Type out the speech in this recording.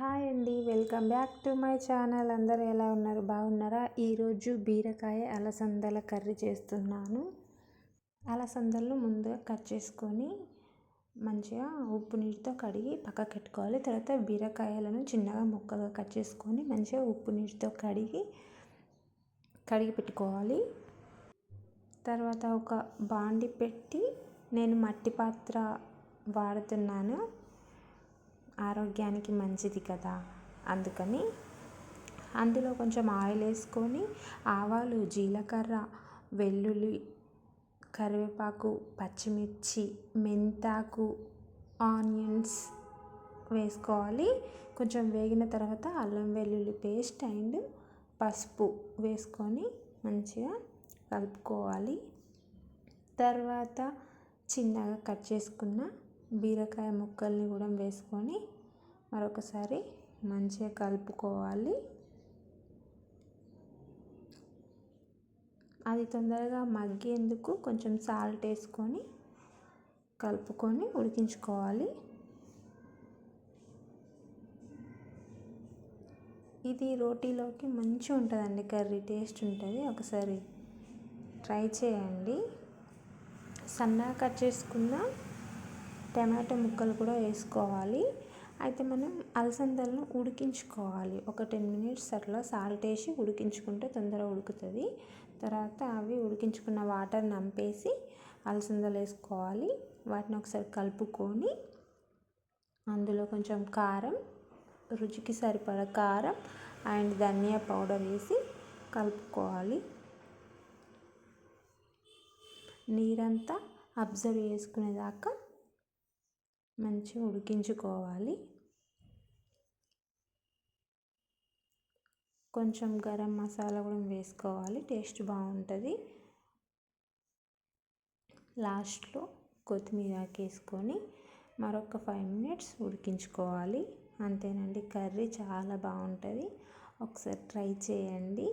Hi అండి. Welcome back to my channel. అందరూ ఎలా ఉన్నారు? బాగున్నారా? ఈరోజు బీరకాయ అలసందల కర్రీ చేస్తున్నాను. అలసందలను ముందుగా కట్ చేసుకొని మంచిగా ఉప్పు నీటితో కడిగి పక్కకు పెట్టుకోవాలి. తర్వాత బీరకాయలను చిన్నగా ముక్కగా కట్ చేసుకొని మంచిగా ఉప్పు నీటితో కడిగి కడిగి పెట్టుకోవాలి. తర్వాత ఒక బాండి పెట్టి నేను మట్టి పాత్ర వాడుతున్నాను. ఆరోగ్యానికి మంచిది కదా? అందుకని అందులో కొంచెం ఆయిల్ వేసుకొని ఆవాలు జీలకర్ర వెల్లుల్లి కరివేపాకు పచ్చిమిర్చి మెంతాకు ఆనియన్స్ వేసుకోవాలి. కొంచెం వేగిన తర్వాత అల్లం వెల్లుల్లి పేస్ట్ అండ్ పసుపు వేసుకొని మంచిగా కలుపుకోవాలి. తర్వాత చిన్నగా కట్ చేసుకున్న బీరకాయ ముక్కల్ని కూడా వేసుకొని మరొకసారి మంచిగా కలుపుకోవాలి. అది తొందరగా మగ్గేందుకు కొంచెం సాల్ట్ వేసుకొని కలుపుకొని ఉడికించుకోవాలి. ఇది రోటీలోకి మంచిగా ఉంటుందండి కర్రీ టేస్ట్ ఉంటుంది. ఒకసారి ట్రై చేయండి. సన్నగా కట్ చేసుకున్న టమాటో ముక్కలు కూడా వేసుకోవాలి. అయితే మనం అలసందలను ఉడికించుకోవాలి. ఒక టెన్ మినిట్స్ అట్లా సాల్ట్ వేసి ఉడికించుకుంటే తొందరగా ఉడుకుతుంది. తర్వాత అవి ఉడికించుకున్న వాటర్ నంపేసి అలసందలు వేసుకోవాలి. వాటిని ఒకసారి కలుపుకొని అందులో కొంచెం కారం రుచికి సరిపడ కారం అండ్ ధనియా పౌడర్ వేసి కలుపుకోవాలి. నీరంతా అబ్జర్వ్ చేసుకునేదాకా మంచిగా ఉడికించుకోవాలి. కొంచెం గరం మసాలా కూడా వేసుకోవాలి. టేస్ట్ బాగుంటుంది. లాస్ట్లో కొత్తిమీర వేసుకొని మరొక ఫైవ్ మినిట్స్ ఉడికించుకోవాలి. అంతేనండి కర్రీ చాలా బాగుంటుంది. ఒకసారి ట్రై చేయండి.